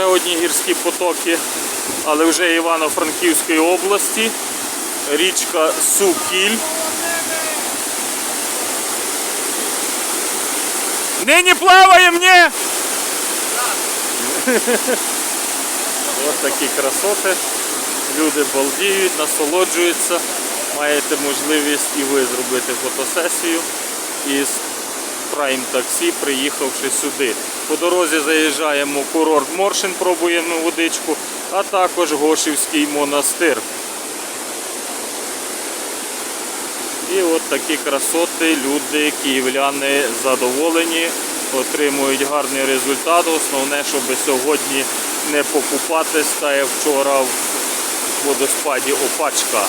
ще одні гірські потоки, але вже Івано-Франківської області. Річка Сукіль. Нині плаває мені! Ось такі красоти. Люди балдіють, насолоджуються. Маєте можливість і ви зробити фотосесію із Prime Taxi, приїхавши сюди. По дорозі заїжджаємо в курорт Моршин, пробуємо водичку, а також Гошівський монастир. І от такі красоти, люди, київляни задоволені, отримують гарний результат. Основне, щоб сьогодні не покупатись, та як вчора в водоспаді Опачка.